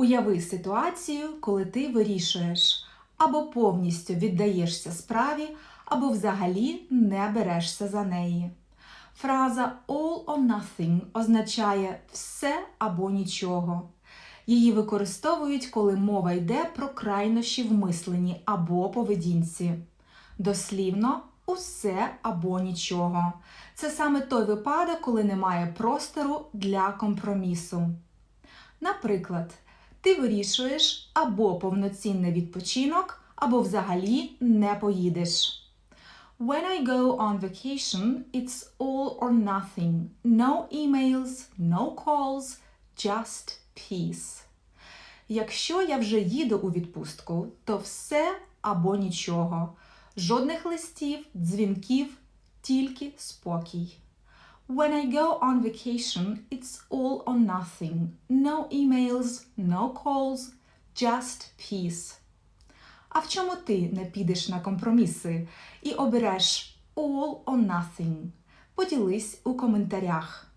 Уяви ситуацію, коли ти вирішуєш або повністю віддаєшся справі, або взагалі не берешся за неї. Фраза all or nothing означає все або нічого. Її використовують, коли мова йде про крайнощі в мисленні або поведінці. Дослівно усе або нічого. Це саме той випадок, коли немає простору для компромісу. Наприклад, ти вирішуєш або повноцінний відпочинок, або взагалі не поїдеш. When I go on vacation, it's all or nothing. No emails, no calls, just peace. Якщо я вже їду у відпустку, то все або нічого. Жодних листів, дзвінків, тільки спокій. When I go on vacation, it's all or nothing. No emails, no calls, just peace. А в чому ти не підеш на компроміси і обереш all or nothing? Поділись у коментарях.